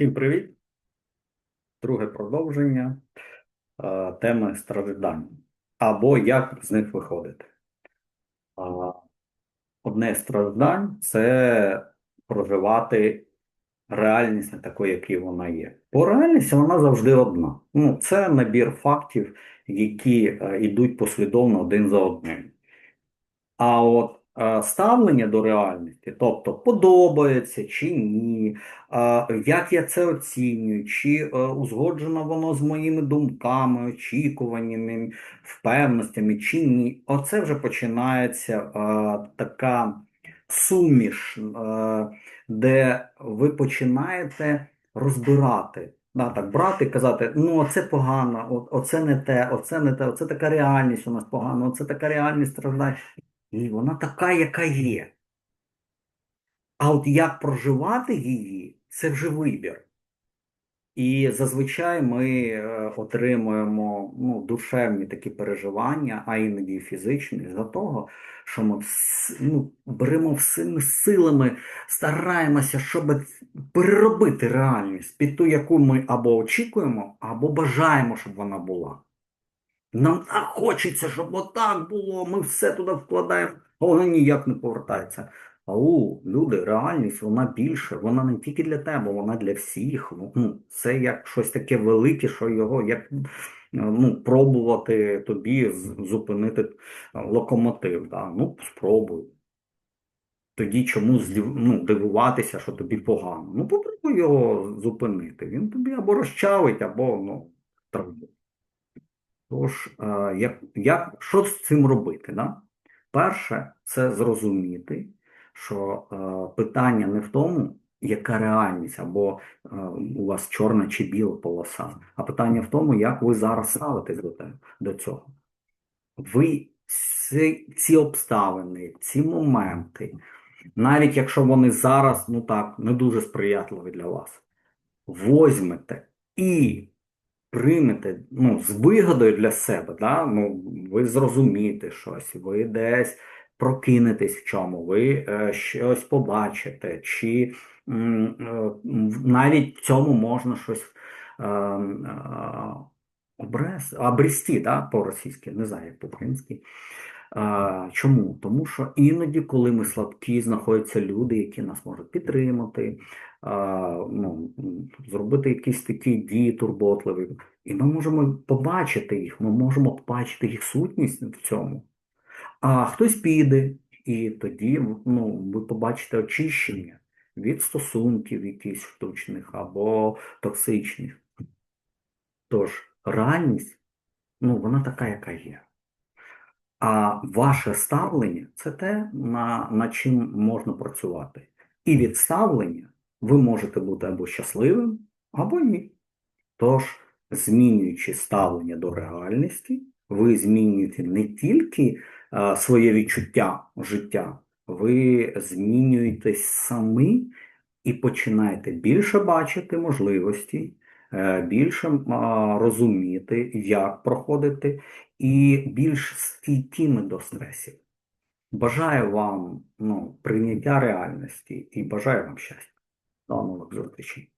Всім привіт! Друге продовження е, теми страждань або як з них виходити. А, Одне з страждань це проживати реальність не такою, якою вона є. Бо реальність вона завжди одна. Ну, це набір фактів, які е, йдуть послідовно один за одним. А от ставлення до реальності, тобто подобається чи ні, е, як я це оцінюю, чи е, узгоджено воно з моїми думками, очікуваннями, впевненостями, чи ні. Оце вже починається е, така суміш, е, де ви починаєте розбирати. Да, так, брати і казати, ну оце погано, оце не те, оце не те, оце така реальність у нас погана, оце така реальність страждає. І вона така, яка є. А от як проживати її, це вже вибір. І зазвичай ми е, отримуємо ну, душевні такі переживання, а іноді фізичні, за того, що ми ну, беремо всіми силами, стараємося, щоб переробити реальність під ту, яку ми або очікуємо, або бажаємо, щоб вона була. Нам так хочеться, щоб отак було, ми все туди вкладаємо, а воно ніяк не повертається. Ау, люди, реальність, вона більше, вона не тільки для тебе, вона для всіх. Ну, це як щось таке велике, що його як ну, пробувати тобі зупинити е, локомотив. Да? Ну, спробуй. Тоді чому ну, дивуватися, що тобі погано? Ну, попробуй його зупинити. Він тобі або розчавить, або ну, травмує. Тож, е, як, як, що з цим робити? Да? Перше, це зрозуміти, що е, питання не в тому, яка реальність, або е, у вас чорна чи біла полоса, а питання в тому, як ви зараз ставитесь до, до цього. Ви ці, ці обставини, ці моменти, навіть якщо вони зараз, ну так, не дуже сприятливі для вас, возьмете і приймете ну, з вигодою для себе, да? ну, ви зрозумієте щось, ви десь прокинетесь в чому, ви е, щось побачите, чи е, навіть в цьому можна щось е, е, обрес, обрести, да? по-російськи, не знаю, як по-українськи. А, чому? Тому що іноді, коли ми слабкі, знаходяться люди, які нас можуть підтримати, а, ну, зробити якісь такі дії турботливі. І ми можемо побачити їх, ми можемо побачити їх сутність в цьому. А хтось піде, і тоді ну, ви побачите очищення від стосунків якихось штучних або токсичних. Тож, реальність, ну, вона така, яка є. А ваше ставлення це те, на, над чим можна працювати. І від ставлення ви можете бути або щасливим, або ні. Тож, змінюючи ставлення до реальності, ви змінюєте не тільки е, своє відчуття життя, ви змінюєтесь самі і починаєте більше бачити можливості, більше розуміти, як проходити, і більш стійкими до стресів. Бажаю вам ну, прийняття реальності і бажаю вам щастя. До нових зустрічей.